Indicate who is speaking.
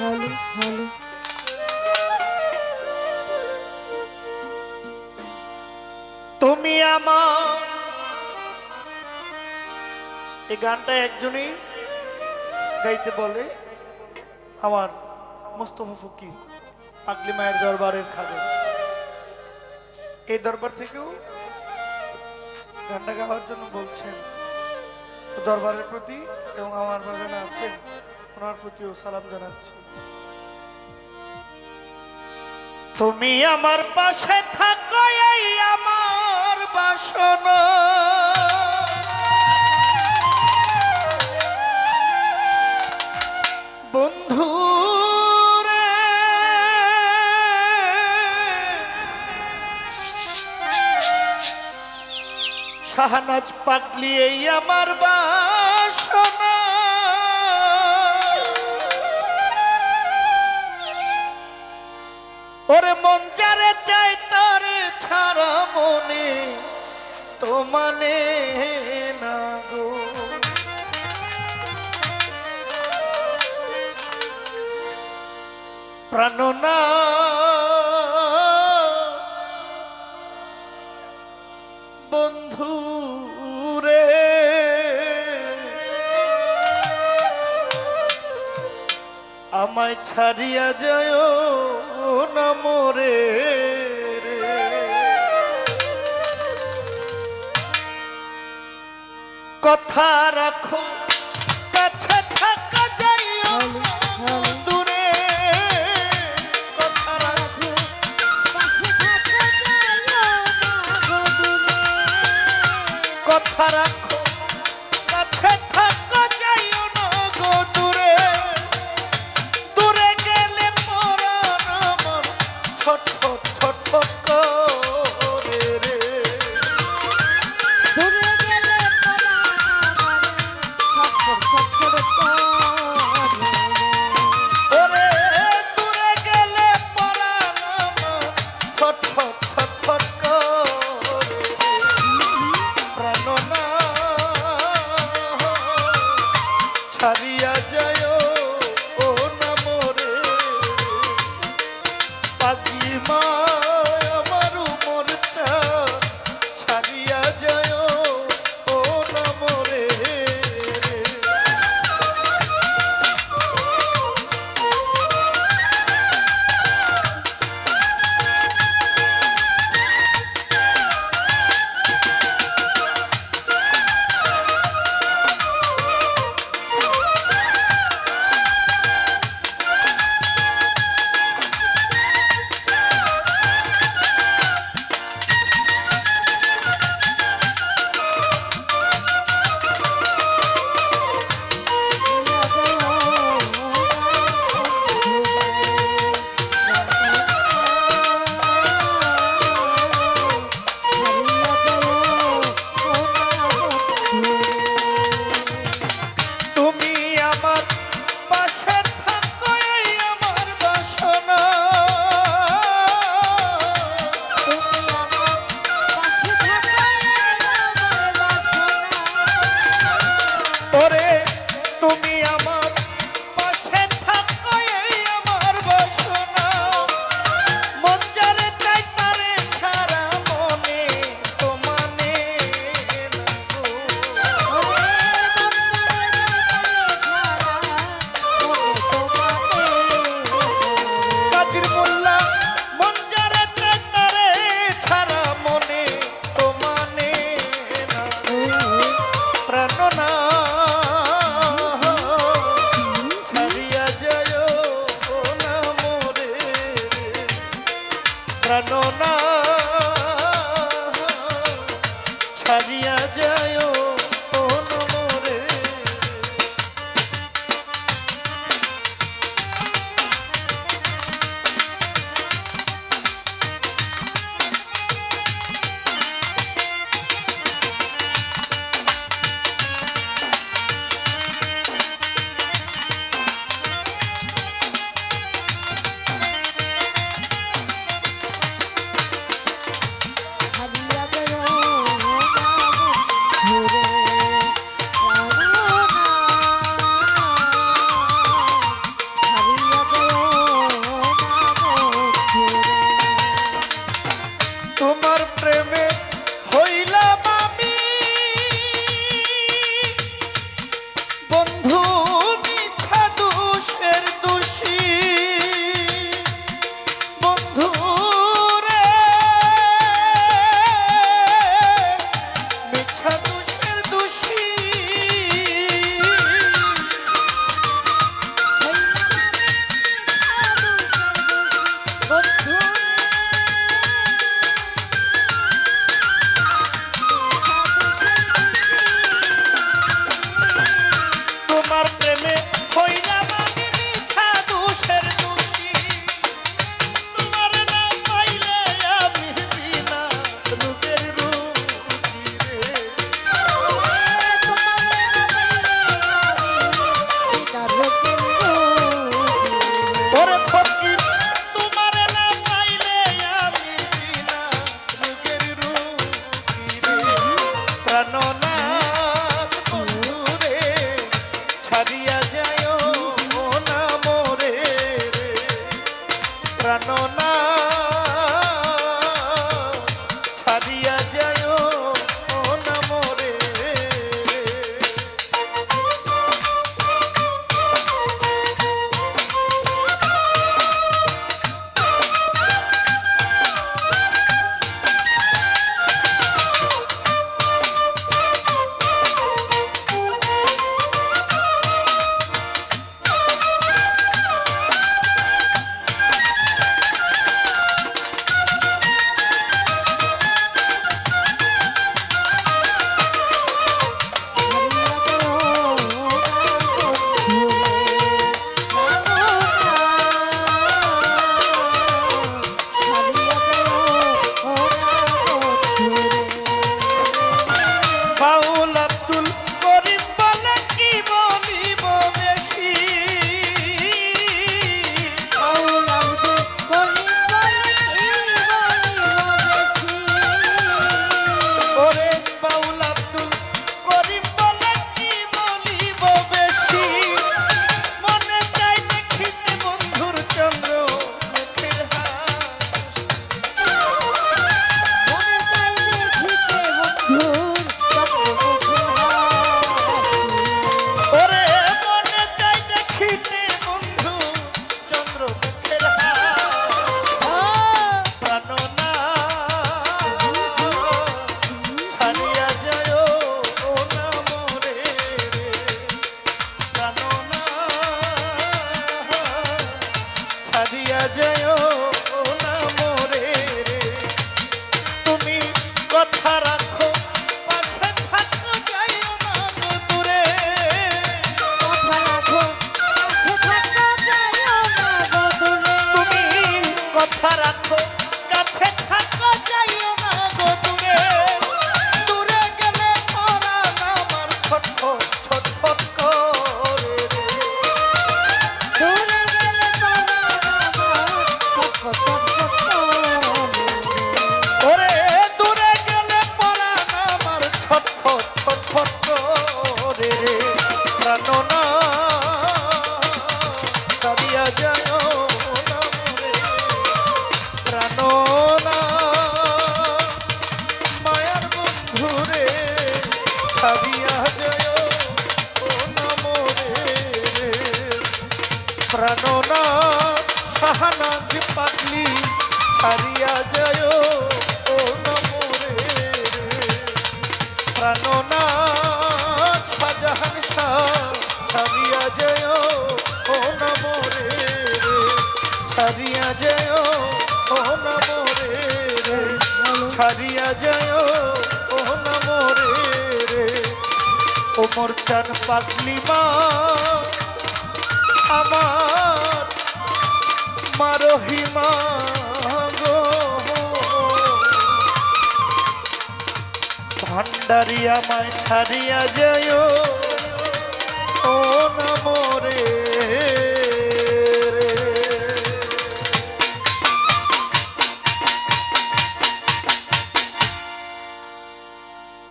Speaker 1: Hello hello
Speaker 2: তুমি আমার এই গানটা একজনই গাইতে বলে, আমার মোস্তফা ফকির, পাগলি মায়ের দরবারের খাবে এই দরবার থেকেও গানটা গাওয়ার জন্য বলছেন। দরবারের প্রতি এবং আমার বাজানে আছেন। ওনার প্রতিও সালাম জানাচ্ছি। তুমি আমার পাশে থাকো, এই আমার বাসনা। বন্ধু শাহনাজ পাগলি, এই আমার বাসনা। ওরে মন যারে চাই তারে ছাড়া মনে তো মানে না গো। প্রাণনা আমায় ছাড়িয়া যায় না মোরে। কথা রাখো কাছে থাকা যাইও দূরে। রাখো কথা রাখো ছাড়িয়া যায় ওরে তুমি আমার I know now. জয় প্রাণনা সাহানাজ পাগলি ছাড়িয়া যায়, ও নমরে। প্রাণনা শাহজাহান শাহ ছাড়িয়া যায়, ও নমরে। রে যায়, ও নমরে। ছাড়িয়া যায়, ও নমরে। ও মোর চান পাগলি মা আমার মারহিমা ভান্ডারিয়া মায় ছাড়িয়া যায় ও নামরে